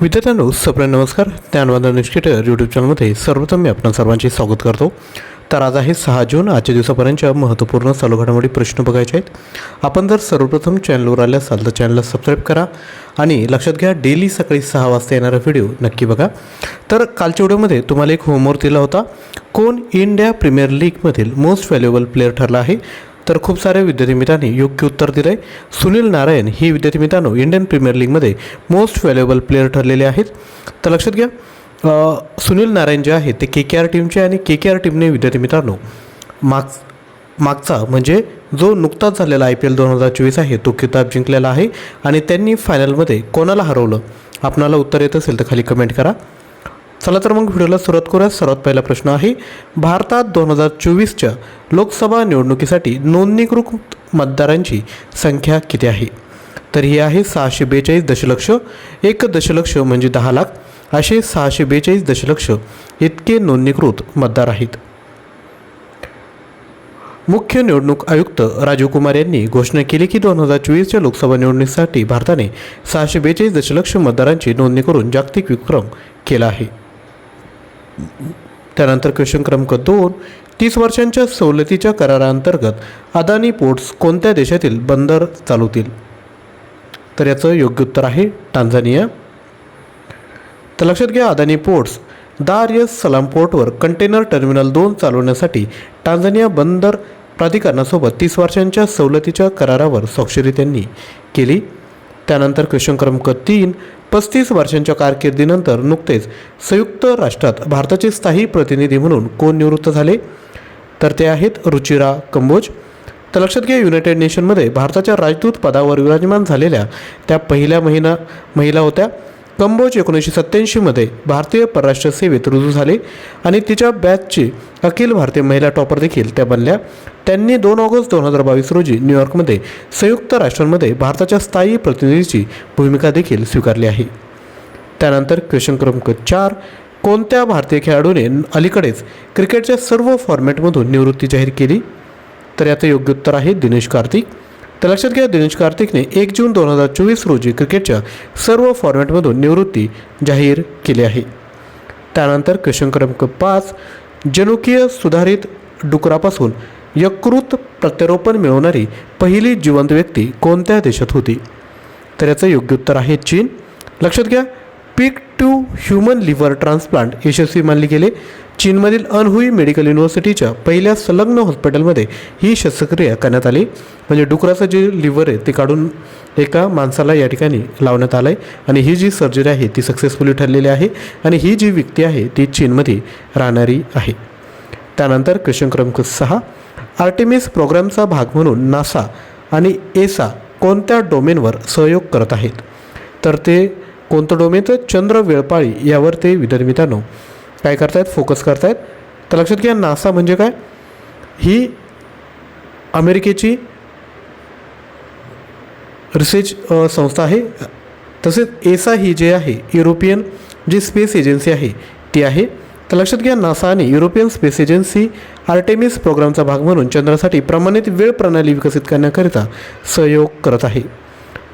विद्यार्थ्यांनो सप्रेम नमस्कार. ज्ञानवादन इन्स्टिट्यूट यूट्यूब चॅनलमध्ये सर्वप्रथम मी आपण सर्वांचे स्वागत करतो. तर आज आहे सहा जून आजच्या दिवसापर्यंतच्या महत्त्वपूर्ण चालू घडामोडी प्रश्न बघायचे आहेत आपण जर सर्वप्रथम चॅनलवर आले असाल तर चॅनलला सबस्क्राईब करा आणि लक्षात घ्या डेली सकाळी सहा वाजता येणारा व्हिडिओ नक्की बघा. तर कालच्या व्हिडिओमध्ये तुम्हाला एक होमवर्क दिला होता. कोण इंडिया प्रीमियर लीगमधील मोस्ट व्हॅल्युएबल प्लेअर ठरला आहे? तर खूप साऱ्या विद्यार्थी मित्रांनी योग्य उत्तर दिलं आहे सुनील नारायण ही विद्यार्थी मित्रांनो इंडियन प्रीमियर लीगमध्ये मोस्ट व्हॅल्युएबल प्लेअर ठरलेले आहेत. तर लक्षात घ्या सुनील नारायण जे आहे ते के के आर टीमचे आणि के के आर टीमने विद्यार्थी मित्रांनो माग मागचा म्हणजे जो नुकताच झालेला आय पी एल दोन हजार चोवीस आहे तो किताब जिंकलेला आहे. आणि त्यांनी फायनलमध्ये कोणाला हरवलं? आपणाला उत्तर येत असेल तर खाली कमेंट करा. चला तर मग व्हिडिओला सुरुवात करूया. सर्वात पहिला प्रश्न आहे भारतात दोन हजार चोवीसच्या लोकसभा निवडणुकीसाठी नोंदणीकृत मतदारांची संख्या किती आहे? तर ही आहे सहाशे बेचाळीस दशलक्ष. एक दशलक्ष म्हणजे दहा लाख. असे सहाशे बेचाळीस दशलक्ष इतके नोंदणीकृत मतदार आहेत. मुख्य निवडणूक आयुक्त राजीव कुमार यांनी घोषणा केली की दोन हजार चोवीसच्या लोकसभा निवडणुकीसाठी भारताने सहाशे बेचाळीस दशलक्ष मतदारांची नोंदणी करून जागतिक विक्रम केला आहे. त्यानंतर क्वेश्चन क्रमांक दोन तीस वर्षांच्या सवलतीच्या कराराअंतर्गत अदानी पोर्ट्स कोणत्या देशातील बंदर चालवतील? तर याचं योग्य उत्तर आहे टांझानिया. तर लक्षात घ्या अदानी पोर्ट्स दार यस सलाम पोर्टवर कंटेनर टर्मिनल दोन चालवण्यासाठी टांझानिया बंदर प्राधिकरणासोबत तीस वर्षांच्या सवलतीच्या करारावर स्वाक्षरी त्यांनी केली. त्यानंतर क्वेश्चन क्रमांक तीन पस्तीस वर्षांच्या कारकिर्दीनंतर नुकतेच संयुक्त राष्ट्रात भारताचे स्थायी प्रतिनिधी म्हणून कोण निवृत्त झाले? तर ते आहेत रुचिरा कंबोज. तर लक्षात घ्या युनायटेड नेशनमध्ये भारताच्या राजदूत पदावर विराजमान झालेल्या त्या पहिल्या महिना महिला होत्या. कंबोज एकोणीसशे सत्त्याऐंशीमध्ये भारतीय परराष्ट्र सेवेत रुजू झाले आणि तिच्या बॅचची अखिल भारतीय महिला टॉपर देखील त्या बनल्या. त्यांनी दोन ऑगस्ट दोन हजार बावीस रोजी न्यूयॉर्कमध्ये संयुक्त राष्ट्रांमध्ये भारताच्या स्थायी प्रतिनिधीची भूमिका देखील स्वीकारली आहे. त्यानंतर क्वेश्चन क्रमांक चार कोणत्या भारतीय खेळाडूने अलीकडेच क्रिकेटच्या सर्व फॉर्मॅटमधून निवृत्ती जाहीर केली? तर याचं योग्य उत्तर आहे दिनेश कार्तिक. तर लक्षात घ्या दिनेश कार्तिकने एक जून दोन हजार चोवीस रोजी क्रिकेटच्या सर्व फॉर्मॅटमधून निवृत्ती जाहीर केली आहे. त्यानंतर क्वेश्चन क्रमांक पाच जनुकीय सुधारित डुकरापासून यकृत प्रत्यारोपण मिळवणारी पहिली जिवंत व्यक्ती कोणत्या देशात होती? तर याचं योग्य उत्तर आहे चीन. लक्षात घ्या pig to human liver transplant यशस्वी मानले गेले. चीनमधील अनहुई मेडिकल युनिव्हर्सिटीच्या पहिल्या संलग्न हॉस्पिटलमध्ये ही शस्त्रक्रिया करण्यात आली. म्हणजे डुकराचं जे लिव्हर आहे ते काढून एका माणसाला या ठिकाणी लावण्यात आलं आहे आणि ही जी सर्जरी आहे ती सक्सेसफुली ठरलेली आहे. आणि ही जी व्यक्ती आहे ती चीनमध्ये राहणारी आहे. त्यानंतर क्वेश्चन क्रमांक सहा. आर्टिमिस प्रोग्रामचा भाग म्हणून नासा आणि एसा कोणत्या डोमेनवर सहयोग करत आहेत? तर ते कोणतं डोमेन? तर चंद्र वेळपाळी यावर ते विद्यार्थी काय करतायत? फोकस करतायत. तर लक्षात घ्या नासा म्हणजे काय? ही अमेरिकेची रिसर्च संस्था आहे. तसेच एसा ही जे आहे युरोपियन जी स्पेस एजन्सी आहे ती आहे. तर लक्षात घ्या नासा आणि युरोपियन स्पेस एजन्सी आर्टेमिस प्रोग्रामचा भाग म्हणून चंद्रासाठी प्रमाणित वेळ प्रणाली विकसित करण्याकरिता सहयोग करत आहे.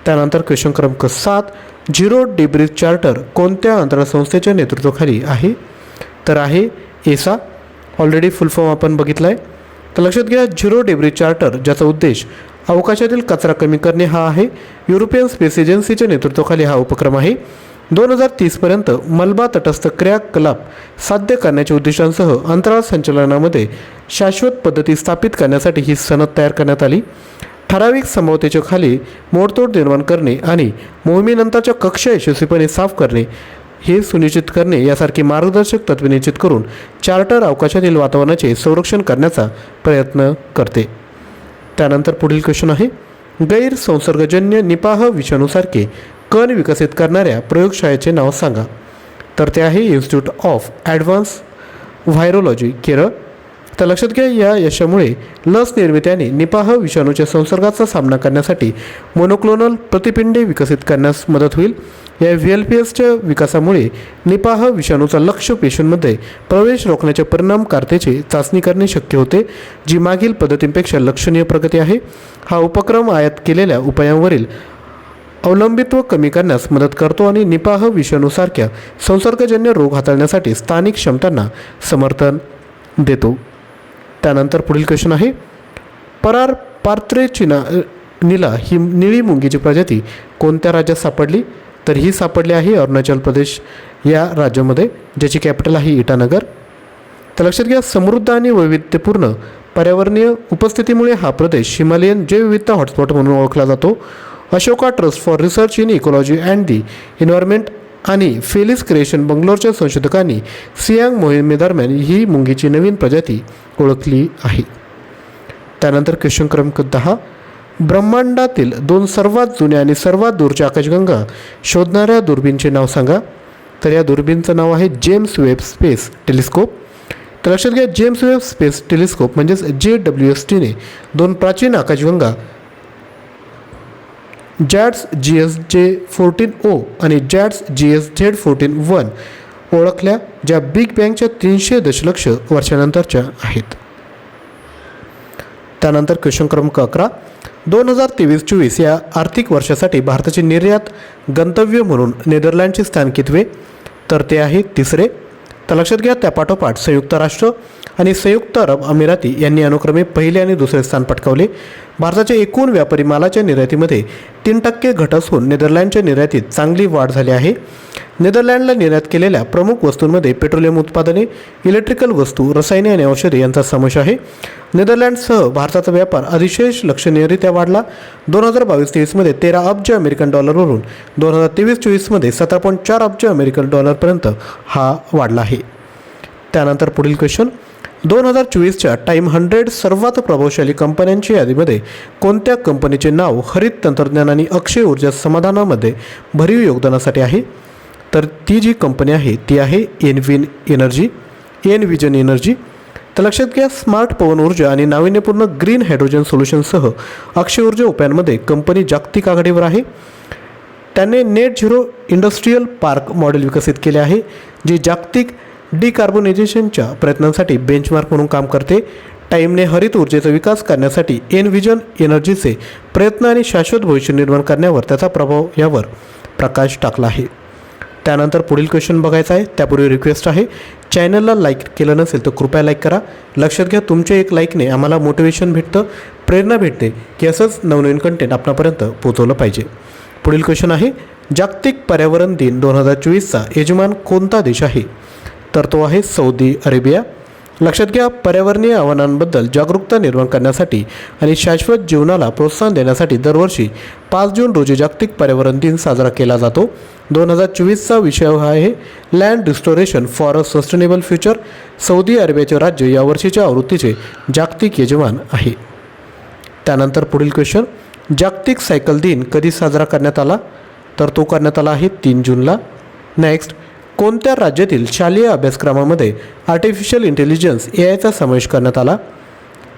त्यानंतर क्वेश्चन क्रमांक सात झिरो डिब्रीज चार्टर कोणत्या अंतराळ संस्थेच्या नेतृत्वाखाली आहे? तर आहे एसा ऑलरेडी फुल फॉर्म आपण बघितला आहे तर लक्षात घ्या झिरो डेब्री चार्टर ज्याचा उद्देश अवकाशातील कचरा कमी करणे हा आहे. युरोपियन स्पेस एजन्सीच्या नेतृत्वाखाली हा उपक्रम आहे. दोन हजार तीसपर्यंत मलबा तटस्थ क्रियाकलाप साध्य करण्याच्या उद्देशांसह अंतराळ संचलनामध्ये शाश्वत पद्धती स्थापित करण्यासाठी ही सनद तयार करण्यात आली. ठराविक समवतेच्या खाली मोडतोड निर्माण करणे आणि मोहिमेनंतरच्या कक्ष यशस्वीपणे साफ करणे हे सुनिश्चित करणे यासारखी मार्गदर्शक तत्त्वे निश्चित करून चार्टर अवकाशातील वातावरणाचे संरक्षण करण्याचा प्रयत्न करते. त्यानंतर पुढील क्वेश्चन आहे. गैरसंसर्गजन्य निपाह विषाणूसारखे कण विकसित करणाऱ्या प्रयोगशाळेचे नाव सांगा. तर ते आहे institute of advance virology Kerala. तर लक्षात घ्या या यशामुळे लस निर्मित्याने निपाह विषाणूच्या संसर्गाचा सामना करण्यासाठी मोनोक्लोनल प्रतिपिंडे विकसित करण्यास मदत होईल. या व्ही एल पी एसच्या विकासामुळे निपाह विषाणूचा लक्ष पेशींमध्ये प्रवेश रोखण्याच्या परिणामकारतेची चाचणी करणे शक्य होते जी मागील पद्धतींपेक्षा लक्षणीय प्रगती आहे. हा उपक्रम आयात केलेल्या उपायांवरील अवलंबित्व कमी करण्यास मदत करतो आणि निपाह विषाणूसारख्या संसर्गजन्य रोग हाताळण्यासाठी स्थानिक क्षमतांना समर्थन देतो. त्यानंतर पुढील क्वेश्चन आहे. परार पात्रे चिना निला ही निळी मुंगीची प्रजाती कोणत्या राज्यात सापडली? तर ही सापडली आहे अरुणाचल प्रदेश या राज्यामध्ये ज्याची कॅपिटल आहे इटानगर. तर लक्षात घ्या समृद्ध आणि वैविध्यपूर्ण पर्यावरणीय उपस्थितीमुळे हा प्रदेश हिमालयन जैवविविधता हॉटस्पॉट म्हणून ओळखला जातो. Ashoka Trust for Research in Ecology and the Environment आणि फेलिस क्रिएशन बंगलोरच्या संशोधकांनी सियांग मोहिमेदरम्यान ही मुंगीची नवीन प्रजाती ओळखली आहे. त्यानंतर क्वेश्चन क्रमांक दहा. ब्रह्मांडातील दोन सर्वात जुन्या आणि सर्वात दूरच्या आकाशगंगा शोधणाऱ्या दुर्बीनचे नाव सांगा. तर या दुर्बीनचं नाव आहे जेम्स वेब स्पेस टेलिस्कोप. तर लक्षात घ्या जेम्स वेब स्पेस टेलिस्कोप म्हणजेच जे डब्ल्यू एस टीने दोन प्राचीन आकाशगंगा जॅड्स जी एस जे फोर्टीन ओ आणि जॅड्स G S Z fourteen one ओळखल्या ज्या बिग बँगच्या तीनशे दशलक्ष वर्षानंतरच्या आहेत. त्यानंतर क्वेश्चन क्रमांक अकरा. दोन हजार तेवीस चोवीस या आर्थिक वर्षासाठी भारताची निर्यात गंतव्य म्हणून नेदरलँडचे स्थान कितवे? तर ते आहे तिसरे. तर लक्षात घ्या त्यापाठोपाठ संयुक्त राष्ट्र आणि संयुक्त अरब अमिराती यांनी अनुक्रमे पहिले आणि दुसरे स्थान पटकावले. भारताच्या एकूण व्यापारी मालाच्या निर्यातीमध्ये तीन टक्के घट असून नेदरलँडच्या निर्यातीत चांगली वाढ झाली आहे. नेदरलँडला निर्यात केलेल्या प्रमुख वस्तूंमध्ये पेट्रोलियम उत्पादने इलेक्ट्रिकल वस्तू रसायने आणि औषधे यांचा समावेश आहे. नेदरलँडसह भारताचा व्यापार अतिशय लक्षणीयरित्या वाढला. दोन हजार बावीस तेवीसमध्ये तेरा अब्ज अमेरिकन डॉलरवरून दोन हजार तेवीस चोवीसमध्ये सतरा पॉईंट चार अब्ज अमेरिकन डॉलरपर्यंत हा वाढला आहे. त्यानंतर पुढील क्वेश्चन. दोन हजार चोवीसच्या टाईम हंड्रेड सर्वात प्रभावशाली कंपन्यांच्या यादीमध्ये कोणत्या कंपनीचे नाव हरित तंत्रज्ञान आणि अक्षय ऊर्जा समाधानामध्ये भरीव योगदानासाठी आहे? तर ती जी कंपनी आहे ती आहे Envin energy N vision energy तर लक्षात घ्या स्मार्ट पवन ऊर्जा आणि नाविन्यपूर्ण ग्रीन हायड्रोजन सोल्युशनसह अक्षय ऊर्जा उपायांमध्ये कंपनी जागतिक आघाडीवर आहे. त्याने net zero industrial park model विकसित केले आहे जे जागतिक डिकार्बोनायझेशनच्या प्रयत्नांसाठी बेंचमार्क म्हणून काम करते. टाईमने हरित ऊर्जेचा विकास करण्यासाठी एनव्हिजन एनर्जीचे प्रयत्न आणि शाश्वत भविष्य निर्माण करण्यावर त्याचा प्रभाव यावर प्रकाश टाकला आहे. त्यानंतर पुढील क्वेश्चन बघायचा आहे. त्यापूर्वी रिक्वेस्ट आहे. चॅनलला लाईक केलं नसेल तर कृपया लाईक करा. लक्षात घ्या तुमच्या एक लाईकने आम्हाला मोटिवेशन भेटतं प्रेरणा भेटते की असंच नवनवीन कंटेंट आपणापर्यंत पोचवलं पाहिजे. पुढील क्वेश्चन आहे जागतिक पर्यावरण दिन दोन हजार चोवीसचा यजमान कोणता देश आहे? तर तो आहे सौदी अरेबिया. लक्षात घ्या पर्यावरणीय आव्हानांबद्दल जागरूकता निर्माण करण्यासाठी आणि शाश्वत जीवनाला प्रोत्साहन देण्यासाठी दरवर्षी पाच जून रोजी जागतिक पर्यावरण दिन साजरा केला जातो. दोन हजार चोवीसचा विषय हा आहे land restoration for a sustainable future. Saudi अरेबियाचे राज्य यावर्षीच्या आवृत्तीचे जागतिक यजमान आहे. त्यानंतर पुढील क्वेश्चन जागतिक सायकल दिन कधी साजरा करण्यात आला? तर तो करण्यात आला आहे तीन जूनला. नेक्स्ट कोणत्या राज्यातील शालेय अभ्यासक्रमामध्ये आर्टिफिशियल इंटेलिजन्स ए आयचा समावेश करण्यात आला?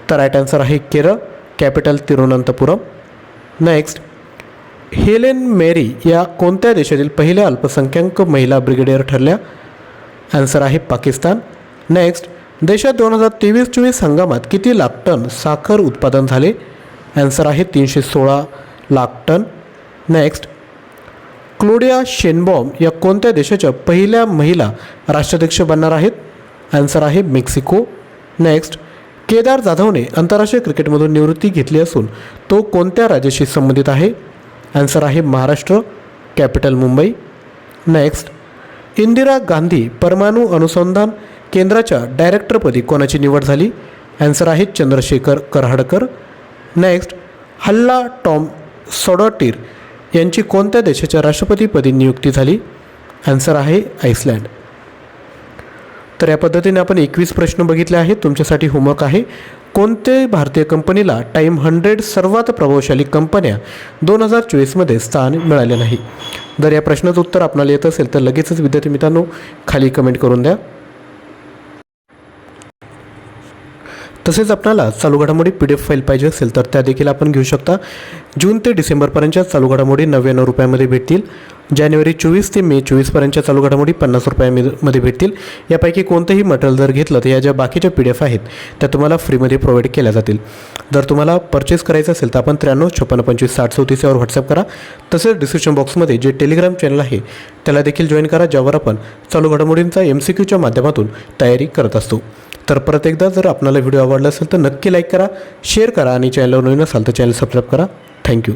तर राईट आन्सर आहे Kerala capital Thiruvananthapuram. Next Helen Mary या कोणत्या देशातील पहिल्या अल्पसंख्याक महिला ब्रिगेडियर ठरल्या? आन्सर आहे पाकिस्तान. नेक्स्ट देशात दोन हजार तेवीस चोवीस हंगामात किती लाख टन साखर उत्पादन झाले? आन्सर आहे तीनशे सोळा lakh tonne. Next Claudia Sheinbaum या कोणत्या देशाच्या पहिल्या महिला राष्ट्राध्यक्ष बनणार आहेत? आन्सर आहे मेक्सिको. नेक्स्ट केदार जाधवने आंतरराष्ट्रीय क्रिकेटमधून निवृत्ती घेतली असून तो कोणत्या राज्याशी संबंधित आहे? आन्सर आहे महाराष्ट्र कॅपिटल मुंबई. नेक्स्ट इंदिरा गांधी परमाणू अनुसंधान केंद्राच्या डायरेक्टरपदी कोणाची निवड झाली? आन्सर आहे Chandrashekhar Karhadkar. Next Halla Tomasdottir यांची कोणत्या देशाच्या राष्ट्रपतीपदी नियुक्ती झाली? आन्सर आहे आईसलँड तर या पद्धतीने आपण एकवीस प्रश्न बघितले आहेत. तुमच्यासाठी होमवर्क आहे. कोणत्याही भारतीय कंपनीला टाईम हंड्रेड सर्वात प्रभावशाली कंपन्या दोन हजार चोवीसमध्ये स्थान मिळाले नाही? जर या प्रश्नाचं उत्तर आपल्याला येत असेल तर लगेचच विद्यार्थी मित्रांनो खाली कमेंट करून द्या. तसेच आपल्याला चालू घडामोडी पी डी एफ फाईल पाहिजे असेल तर त्या देखील आपण घेऊ शकता. जून ते डिसेंबरपर्यंतच्या चालू घडामोडी नव्याण्णव रुपयामध्ये भेटतील. जानेवारी चोवीस ते मे चोवीसपर्यंतच्या चालू घडामोडी पन्नास रुपयामध्ये भेटतील. यापैकी कोणतंही मटेरियल जर घेतलं तर या ज्या बाकीच्या पी डी एफ आहेत त्या तुम्हाला फ्रीमध्ये प्रोव्हाइड केल्या जातील. जर तुम्हाला परचेस करायचं असेल तर आपण त्र्याण्णव छप्पन्न पंचवीस साठ चौतीस यावर व्हॉट्सअप करा. तसेच डिस्क्रिप्शन बॉक्समध्ये जे टेलिग्राम चॅनल आहे त्याला देखील जॉईन करा ज्यावर आपण चालू घडामोडींचा एम सी क्यूच्या माध्यमातून तयारी करत असतो. तर परत एकदा जर आपल्याला व्हिडिओ आवडला असेल तर नक्की लाईक करा शेअर करा आणि चॅनलवर नवीन असाल तर चॅनल सबस्क्राईब करा. थँक्यू